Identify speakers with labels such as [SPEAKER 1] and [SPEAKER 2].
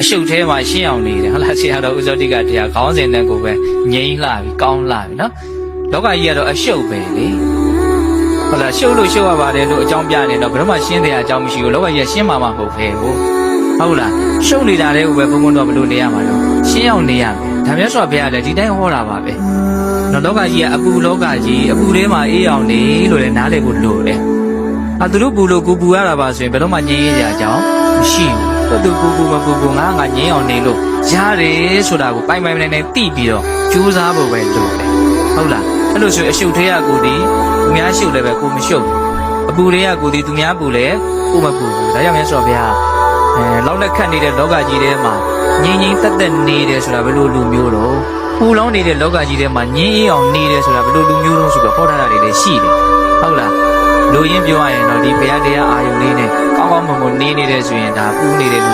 [SPEAKER 1] အရှုပ်ထဲမှာရှင်းအောင်နေတယ်ဟုတ်လားဆရာတော်ဥဇောတိကတရားခေါင်းစဉ်နဲ့ကိုပဲငြိမ်းလှပြီကောင်းလှပြီနော်လောကကြီးကတော့အရှုပ်ပဲလေဟုတ်လားရှုပ်လို့ရှုပ်ရပါတယ်လို့အကြောင်းပြနေတော့ဘယ်တော့မှရှင်းတဲ့အကြောင်းမရှိဘူးလောကကြီးကရှင်းမှာမဟုတ်ပဲဘူးဟုတ်လားရှုပ်နေတာလည်းပဲဘုံဘုံတော့ဘလို့နေရမှာတော့ရှင်းအောင်နေရမယ်ဒါမျိုးဆိုဘုရားလည်းဒီတိုင်းဟောတာပါပဲနော်လောကကြီးကအပူလောကကြီးအပူထဲမှာအေးအောင်နေလို့လည်းနားလည်ဖို့လိုတယ်အာသူတို့ပူလို့ကိုပူရတာပါဆိုရင်ဘယ်တော့မှငြင်းရကြအကြောင်းမရှိဘူး သူပူပူမပူပူငါငါငြင်းအောင်နေလို့ရတယ်ဆိုတာကိုပိုင်ပိုင်နိုင်နိုင်သိပြီးတော့ကြိုးစားဖို့ပဲလိုတယ်ဟုတ်လားအဲ့လိုဆိုရင်အရှုပ်ထဲကကိုဒီသူများရှုပ်လည်းပဲကိုမရှုပ်ဘူးအပူတွေကကိုဒီသူများပူလည်းကိုမပူဘူးဒါကြောင့်မြတ်စွာဘုရားအဲလောက်လက်ခတ်နေတဲ့လောကကြီးထဲမှာငြင်းငြင်းတက်တက်နေတယ်ဆိုတာဘယ်လိုလူမျိုးတော့ပူလောင်းနေတဲ့လောကကြီးထဲမှာငြင်းအေးအောင်နေတယ်ဆိုတာဘယ်လိုလူမျိုးတော့ဆိုတော့ဟောထားတာတွေလည်းရှိတယ်ဟုတ်လားလူရင်းပြောရရင်တော့ဒီဘုရားတရားအာယုန်လေးနဲ့ကောင်းကောင်းမွ န်မွန်နေနေတယ်ဆိုရင်ဒါပူနေတဲ့လူတွေထဲမှာ